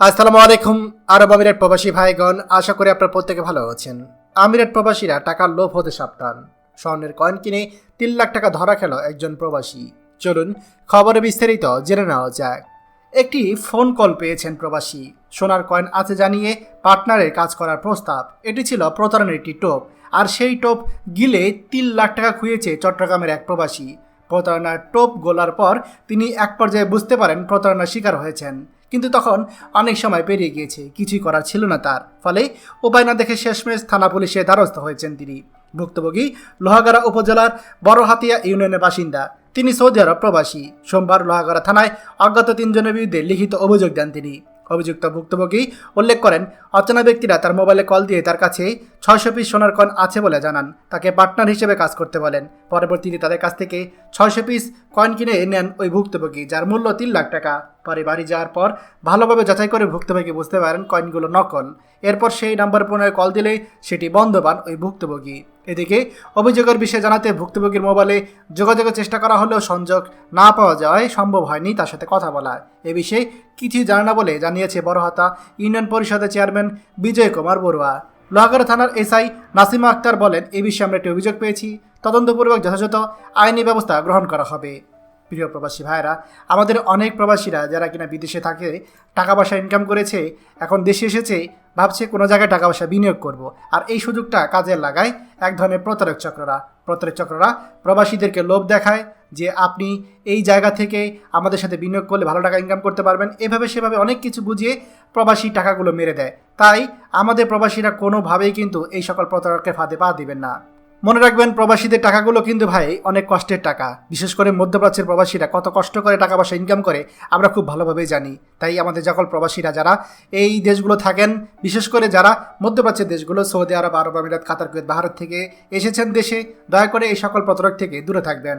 আসসালামু আলাইকুম, আরব আমিরাত প্রবাসী ভাইগণ, আশা করি আপনার প্রত্যেকে ভালো আছেন। আমিরাত প্রবাসীরা টাকার লোভ হতে সাবধান। স্বর্ণের কয়েন কিনে তিন লাখ টাকা ধরা খেল একজন প্রবাসী। চলুন খবরে বিস্তারিত জেনে নেওয়া যাক। একটি ফোন কল পেয়েছেন প্রবাসী। সোনার কয়েন আছে জানিয়ে পার্টনারের কাজ করার প্রস্তাব। এটি ছিল প্রতারণের একটি টোপ। আর সেই টোপ গিলে তিন লাখ টাকা খুঁয়েছে চট্টগ্রামের এক প্রবাসী। প্রতারণার টোপ গোলার পর তিনি এক পর্যায়ে বুঝতে পারেন প্রতারণার শিকার হয়েছেন। কিন্তু তখন অনেক সময় পেরিয়ে গিয়েছে, কিছুই করার ছিল না তার। ফলে উপায় না দেখে শেষমেশ থানা পুলিশে দ্বারস্থ হয়েছেন তিনি। ভুক্তভোগী লোহাগাড়া উপজেলার বড়হাতিয়া ইউনিয়নের বাসিন্দা। তিনি সৌদি আরব প্রবাসী। সোমবার লোহাগড়া থানায় অজ্ঞাত তিনজনের বিরুদ্ধে লিখিত অভিযোগ দেন তিনি। অভিযুক্ত ভুক্তভোগী উল্লেখ করেন, অচেনা ব্যক্তিরা তার মোবাইলে কল দিয়ে তার কাছে ছয়শো পিস সোনার কয়েন আছে বলে জানান। তাকে পার্টনার হিসেবে কাজ করতে বলেন। পরবর্তীতে তাদের কাছ থেকে ছয়শো পিস কয়েন কিনে নেন ওই ভুক্তভোগী, যার মূল্য তিন লাখ টাকা। পরে বাড়ি যাওয়ার পর ভালোভাবে যাচাই করে ভুক্তভোগী বুঝতে পারেন কয়েনগুলো নকল। এরপর সেই নাম্বার পুনরায় কল দিলে সেটি বন্ধ পান ওই ভুক্তভোগী। এদিকে অভিযোগের বিষয়ে জানাতে ভুক্তভোগীর মোবাইলে যোগাযোগের চেষ্টা করা হলেও সংযোগ না পাওয়া যাওয়ায় সম্ভব হয়নি তার সাথে কথা বলা এ বিষয়ে কিছুই জানে না বলে জানিয়েছে বড়হাতা ইউনিয়ন পরিষদের চেয়ারম্যান বিজয় কুমার বড়ুয়া। লোহাগড়া থানার এসআই নাসিমা আক্তার বলেন, এ বিষয়ে আমরা একটি অভিযোগ পেয়েছি। তদন্তপূর্বক যথাযথ আইনি ব্যবস্থা গ্রহণ করা হবে। প্রিয় প্রবাসী ভাইরা আমাদের অনেক প্রবাসীরা যারা কিনা বিদেশে থাকে, টাকা পয়সা ইনকাম করেছে, এখন দেশে এসেছে, ভাবছে কোনো জায়গায় টাকা পয়সা বিনিয়োগ করব। আর এই সুযোগটা কাজে লাগায় এক ধরনের প্রতারক চক্ররা। প্রতারক চক্ররা প্রবাসীদেরকে লোভ দেখায় যে আপনি এই জায়গা থেকে আমাদের সাথে বিনিয়োগ করলে ভালো টাকা ইনকাম করতে পারবেন। এভাবে সেভাবে অনেক কিছু বুঝিয়ে প্রবাসী টাকাগুলো মেরে দেয়। তাই আমাদের প্রবাসীরা কোনোভাবেই কিন্তু এই সকল প্রতারকের ফাঁদে পা দিবেন না। মনে রাখবেন, প্রবাসীদের টাকাগুলো কিন্তু ভাই অনেক কষ্টের টাকা। বিশেষ করে মধ্যপ্রাচ্যের প্রবাসীরা কত কষ্ট করে টাকা পয়সা ইনকাম করে, আমরা খুব ভালোভাবেই জানি। তাই আমাদের সকল প্রবাসীরা যারা এই দেশগুলো থাকেন, বিশেষ করে যারা মধ্যপ্রাচ্যের দেশগুলো, সৌদি আরব আরব আমিরাত, কাতার, কুয়েত, ভারত থেকে এসেছেন দেশে, দয়া করে এই সকল প্রতারক থেকে দূরে থাকবেন।